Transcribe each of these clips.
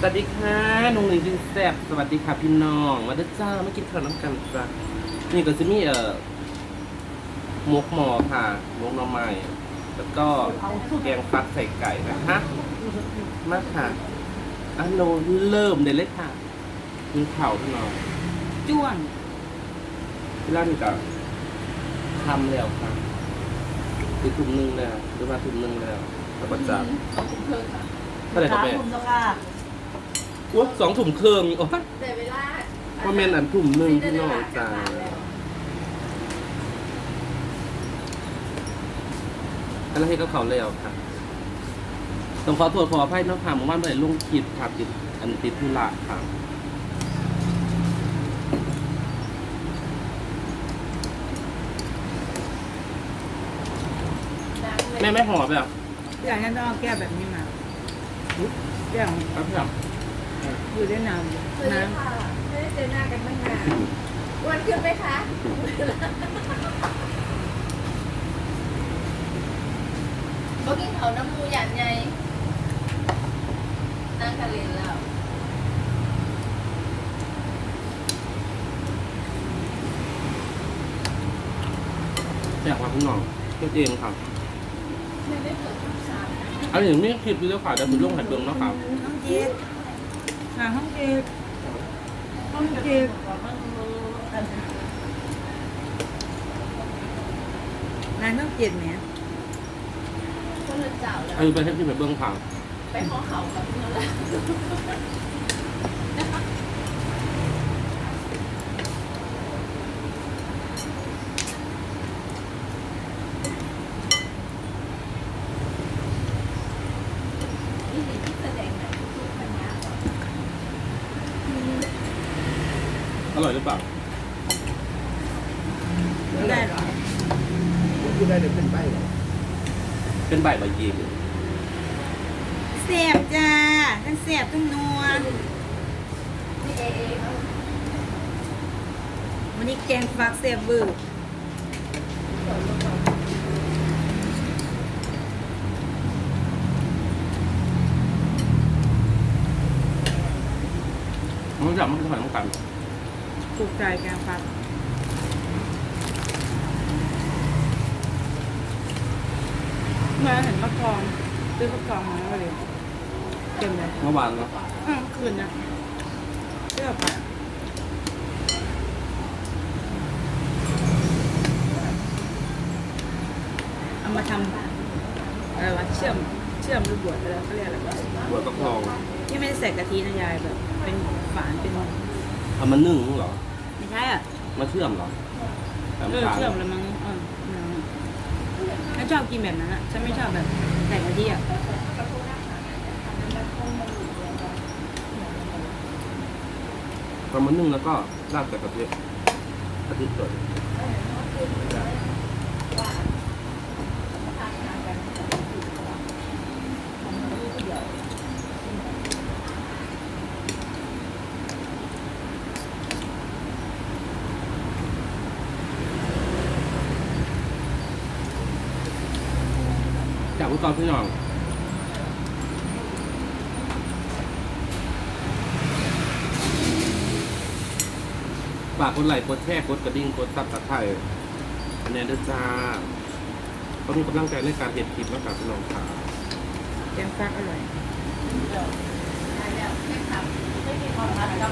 สวัสดีค่ะนุ่งหนึ่งจินแซ่บสวัสดีค่ะพี่น้อง มาเด้อจ้ามากินข้าวน้ำกันจ้านี่ก็จะมีเอ่อหมกหมอค่ะหมกหน่อไม้แล้วก็แกงฟักใส่ไก่นะคะมาค่ะอันโนเริ่มเลยเลยค่ะกินข้าวพี่น้องจ้วงพี่ล่านี่ก็ทำแล้วค่ะคือทุ่มหนึงแล้วหรือว่าทุ่มหนึงแล้วแล้วก็จับเท่าไหร่ครับแม่ คุณตัวค่ะอุ๊ยสองถุงเครื่องโอ้ยแต่เวลาว่าแม่นอันถุงหนึ่งพี่น้องจ้าอันนั้นให้กับเขาแล้วค่ะต้องขอโทษขออภัยเนาะค่ะเมื่อวานไปลงคลิปค่ะติดอันติดธุระค่ะแม่ไม่ห่อแบบอยากจะต้องเอาแก้วแบบนี้มาแก้วครับพี่ ครับอยู่ได้นานสวัสดีน้ค่ะไม่ได้เจอหน้ากันตั้งนานอ้วันขึ้นไหมคะบอกกินเขาน้ำมูหยาดไงนั่งกันเรียนแล้วแจกมาพี่น้องเฮ็ดเองค่ะไม่ได้เปิดทุกสามอันนี้ไม่คลิปวิดีโอค่ะเดี๋ยวผมลงให้เบิ่งเนาะครับำห้องเจี๊ยบ หาห้องเจี๊ยบห้องเจี๊ยบนายต้องเจี๊ยบไหมคนละเจ้าแล้วอันนี้เป็นเฮ็ดที่ไปเบิ่งค่ะไปขอเขากับเพื่อนแล้วนี่สิที่แสดงไหนทุกปัญญาก่อน อร่อยหรือเปล่า ไม่ได้หรอ พูดได้เดี๋ยวเป็นใบเหรอ เป็น ใบใบเยียมแสบจ้าทั้งแสบทั้งนัวนี่เอเอเขาวันนี้แกงฟักแสบเวอร์สอนมาก่อนมันจะมันจะผ่านต้องกันถูกใจแกงฟัก มาเห็นฟักทองซื้อฟักทองมาแล้วก็เลยเต็มเลยเมื่อวานเนาะอืมคืนนะเชื่อปะเอามาทำอะไรวะเชื่อมเชื่อมหรือบวชอะไรเขาเรียกอะไรวะบัวกระเพราที่ไม่ได้ใส่กะทินะยายแบบ เป็นฝานเป็นเอามานึ่งเหรอไม่ใช่อะมาเชื่อมเหรอแต่เอไม่อขายเชื่อมแล้วมั้งเออ ฉันชอบกินแบบนั้นอะฉันไม่ชอบแบบใส่กะทิอะเรามานึ่งแล้วก็ราดกับกะทิกะทิสด จากผู้กองพี่น้องฝากกดไลค์กดแชร์กดกระดิ่งกดซับสไครต์อันนี้ด้วยจ้าก็มีกำลังใจในการเห็นคลิปแล้วกับพี่น้องค่ะแกงฟักอร่อยได้แล้วแค่ทำไม่มีความรักกับ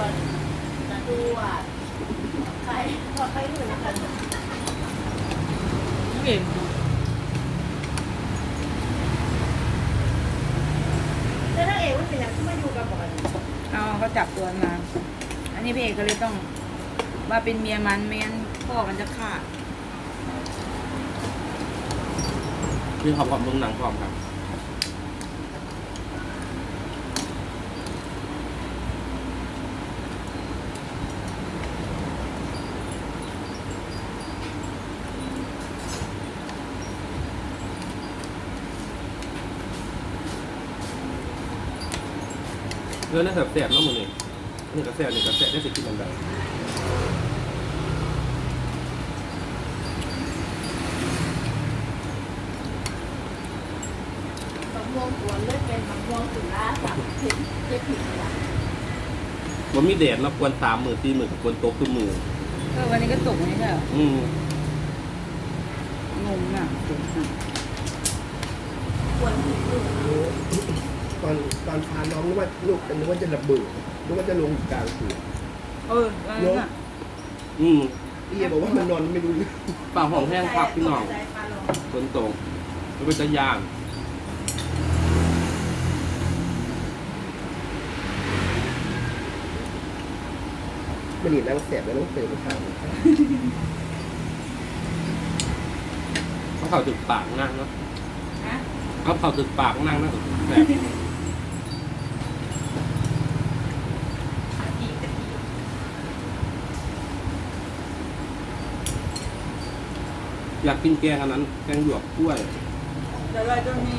จะดูอะใครพอใครดูนะคะนี่เอง แล้วถ้าเอกว่าเป็นอย่างที่มาอยู่กับบอก เอาเขาจับตัวมา อันนี้พี่เอกก็เลยต้องว่าเป็นเมียมันไม่งั้นพ่อมันจะฆ่าพี่ขอบความเมืองหนังหอมครับ เรื่องนั้นแสบๆเนาะมึงนี่นี่กระแสนี่กระแสได้สิกินมันได้มะม่วงกวนเลือดเป็นมะม่วงสุราค่ะเห็นเจ็บผิดว่ะมันมีแดดแล้วควรสามหมื่นสี่หมื่นควรโตขึ้นมือก็วันนี้ก็ตกนี่ใช่เหรออืมงงมากตกมากควรถึงลูก ตอนตอนพาน้องนึกว่าลูกนึกว่าจะระเบิดนึกว่าจะลงอยู่กลางสวนเออวันนั้นอะอืมพี่เอบอกว่ามันนอนไม่รู้เรื่องปากห้องแห้งพักพี่น้องใจปลาลงฝนตกมันเป็นตะยานมันหนีนั่งแสบแล้วต้องเติมไปทางเขาเข่าถึกปากนั่งเนาะฮะเขาเข่าถึกปากนั่งนะแบบ อาทีกะที อยากกินแกงอันนั้น แกงหยวกกล้วย เดี๋ยวเราจะมี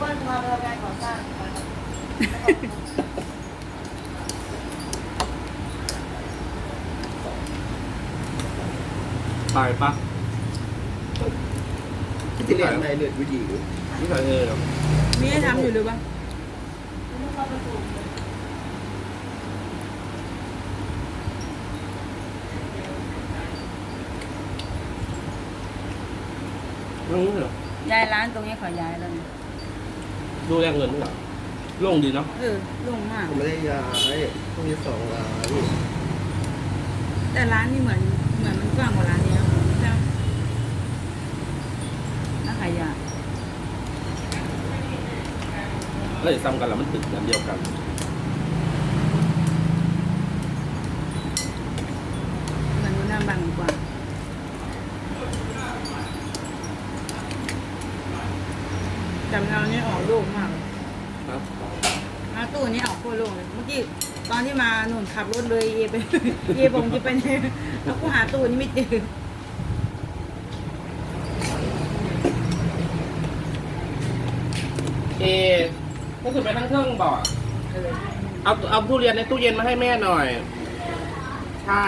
ว่ามาเรื่องการก่อสร้างมาตายปะที่เรียนในเลือดวิดีนี่ใส่เออ มีให้ทำอยู่หรือเปล่าลูกเราไปปลู กนั่งนี่เหรอย้ายร้านตรงนี้ขอย้ายแล้วเนี่ยดูแลเงินนี่เหรอโล่งดีเนาะเออโล่งมาก ผมไม่ได้ย้ายต้องมีสองร้านแต่ร้านนี่เหมือนเหมือนมันกว้างกว่าร้านนี้นะใช่ไหมน่าขายยา แล้วจะซ้ำกันแล้วมันตึกอันเดียวกัน เหมือนหน้าบางกว่าจำเรานี่ออกโล่งมากเลย ครับ มาตู้นี้ออกโคตรโล่งเลย เมื่อกี้ตอนที่มาหนุนขับรถ เลยเอไปเอผมจะไปไหนแล้วกูหาตู้นี้ไม่เจอเอก็คือไปทั้งเครื่องบอกเออเอาเอาทุเรียนในตู้เย็นมาให้แม่หน่อย ใช่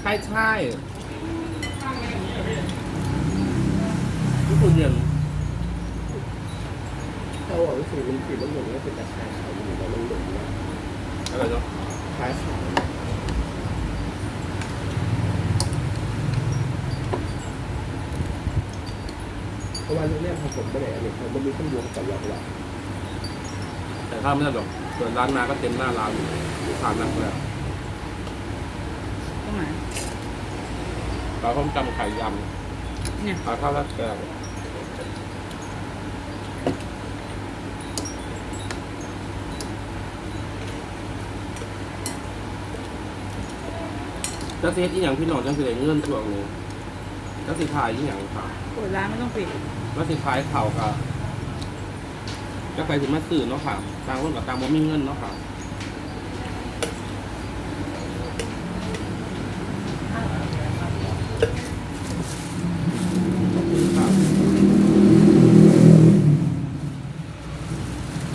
ใช่ใช่ทุเรียนเขาบอกว่าสูตรมันสีมันหลงแล้วเป็นตะไคร้ขาวอยู่แต่มันหลงนะอะไรเนาะ คล้ายขาว ราะว่าเรื่องแรกพอผมไปไหนเนี่ยเขาไม่มีข้อมูลกับเราหรอกแต่ถ้าไม่ได้หรอกเปิดร้านมาก็เต็มหน้าร้านอยู่ลูกค้านั่งแล้วตรงไหนเราต้มจำไข่ยเนี่ยำปลาข้าวราดแกงแล้วเซตอีหยังพี่น้องจังสิได้เงื่อนช่วงนี้แล้วสิขายอีหยังค่ะ เปิดร้านไม่ต้องปิด แล้วสิขายเข่าค่ะจะไปถึงมาซื้อเนาะค่ะตางคนกับตางบ่มีเงินเนาะค่ะค่ะ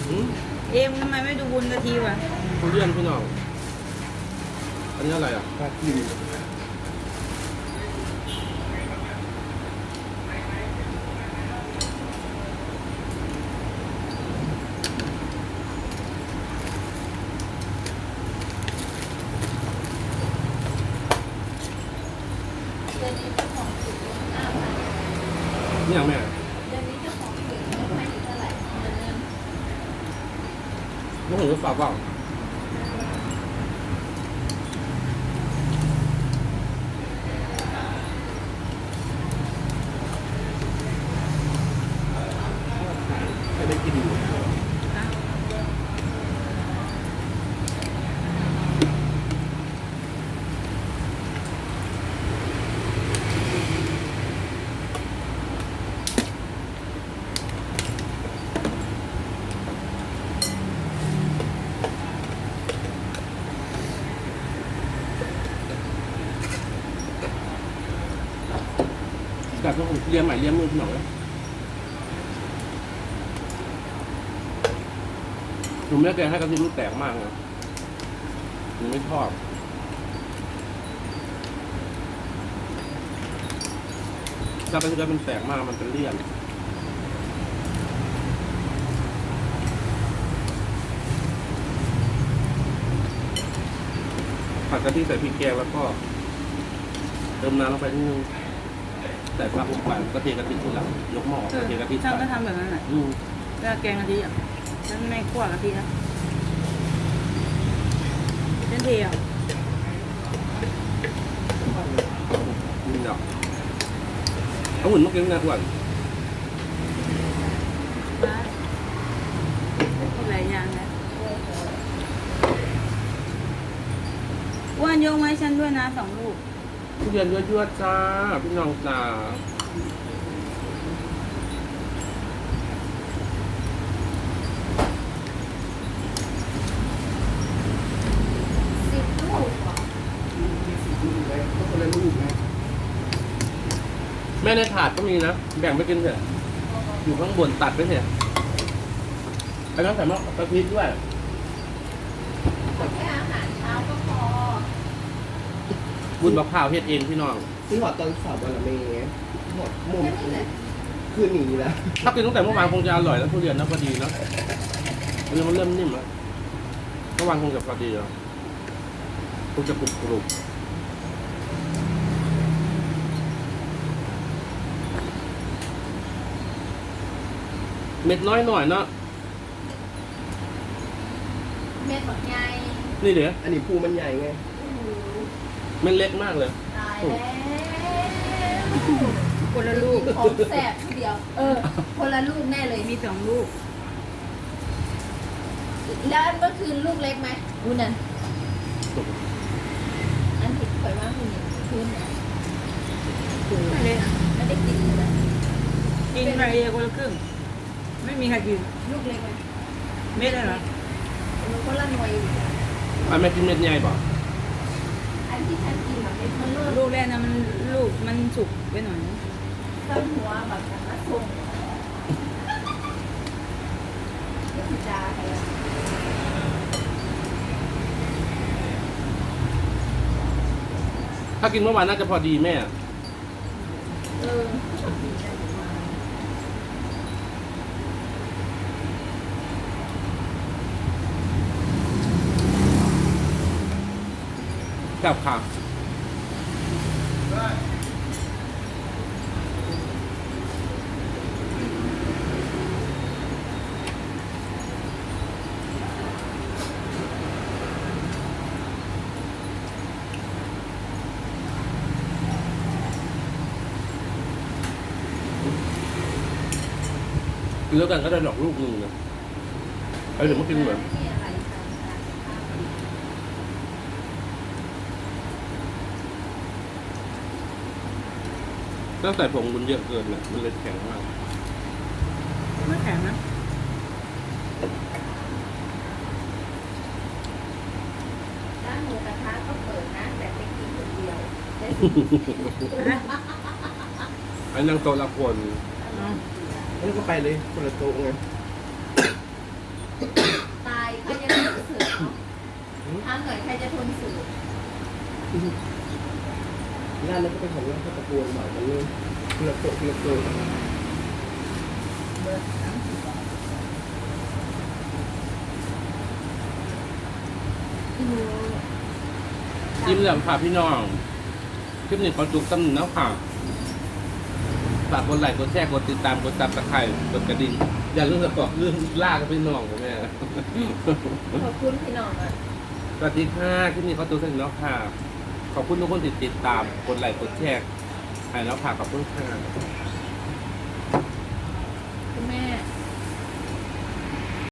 อืมเอ็มทำไมไม่ดูบุญกะทีวะทุเรียนพี่น้องอันนี้อะไรอะ ปลากิน เดือนนี้เจ้าของสูตรหน้าพันนี่อย่างแม่เดือนนี้เจ้าของสูตรให้อยู่เท่าไหร่เดือนนึงไม่เห็นหรือเปล่าเปล่า ไม่ได้กินอยู่ ฮะ แต่ต้อง เรียนใหม่เรียนมือพี่น้องเลยหนูไม่ได้แกให้กระทิลูกแตกมากนะหนูไม่ชอบถ้ากระเทียมมันแตกมากมันเป็นเลี่ยนผัดกะทิใส่พริกแกงแล้วก็ เติมน้ำลงไปนิดนึง ใส่ปลาลงไปกระเทียมกะทิทีหลังยกหม้อกระเทียมกะทิช่างก็ใส่ทำแบบนั้นแหละอืมเวลาแกงกะทิอะฉันไม่คั่วกะทินะฉันเทอะนี่เนาะเอาหุ่นมากินนะอ้วนมาหลายอย่างนะอ้วนยกไว้ฉันด้วยนะสองลูก ทุเรียนยั่วๆจ้า พี่น้องจ้าสิบลูกเหรอก็คนละลูกนะแม่ในถาดก็มีนะ แบ่งไปกินเถอะ อยู่ข้างบนตัดไปเถอะไอ้น้องใส่มะกะทิด้วย แค่อาหารเช้าก็พอ บุญมะพร้าวเฮ็ดเองพี่น้องซื้อหอดตอนสอบวันละเมย์หอดมุมแค่นี้แหละคืนหนีแล้วถ้ากินตั้งแต่เมื่อวานคงจะอร่อยแล้วทุเรียนนะพอดีเนาะอันนี้มันเริ่มนิ่มแล้วเมื่อวานคงจะพอดีแล้วคงจะกรุบกรุบเม็ดน้อยหน่อยเนาะเม็ดหมดไงนี่เดี๋ยวอันนี้ภูมันใหญ่ไง ม็ดเล็กมากเลย ตายแล้วคนละลูกของแสบทีเดียว เออ คนละลูกแน่เลยมีสองลูก แล้วอันเมื่อคืนลูกเล็กไหมอูนั่นอันผิดข่อยว่าคุณคืนน่ะไม่เลยอะไม่ได้กินเลยนะกินไปเองคนละครึ่ง ไม่มีใครกิน ลูกเล็กไหมเม็ดเลยเหรอมันคนละหน่วยอยู่อันแม่กินเม็ดใหญ่ป่ะอัน ที่ฉันกินแบบเม็ดมันลูกลูกแรกนะมันลูกมันสุกไปหน่อยนะต้นหัวแบบนั้นนะส่งไม่ธรรมดาใครอะถ้ากินเมื่อวานน่าจะพอดีแม่ เออ กับค่ะกินแล้วกันก็ได้ดอกลูกหนึ่งนะไอ้เดี๋ยวมากินเหมือน ไม่มีอะไรทำ ก็ใส่ผงบุญเยอะเกินนะมันเลยแข็งมากไม่แข็งนะร้านหมูกระทะก็เปิดนะแต่ไปกินคนเดียวได้นะไอ้นางโตะละคนอ๋อแล้วก็ไปเลยคนละโต๊ะไงตายใครจะทนสืบถามหน่อยใครจะทนสืบร้านนั้นก็เป็นของเร้านข้าวตะโกนบอกกันเลยคนละโต๊ะคนละโต๊ะอืมยิ้มเหลี่ยมค่ะพี่น้องคลิปนี้ขอจุกตั้งแล้วค่ะฝากกดไลค์กดแชร์กดติดตามกดตับตะไคร่กดกระดิ่งอย่าลืมสะกดเรื่องล่ากับพี่น้องของแม่ขอบคุณพี่น้องอะสวัสดีค่ะคลิปนี้ขอตัวเสร็จแล้วค่ะ ขอบคุณทุกคนที่ติดตาม กดไลค์ กดแชร์ให้แล้วค่ะขอบคุณค่ะ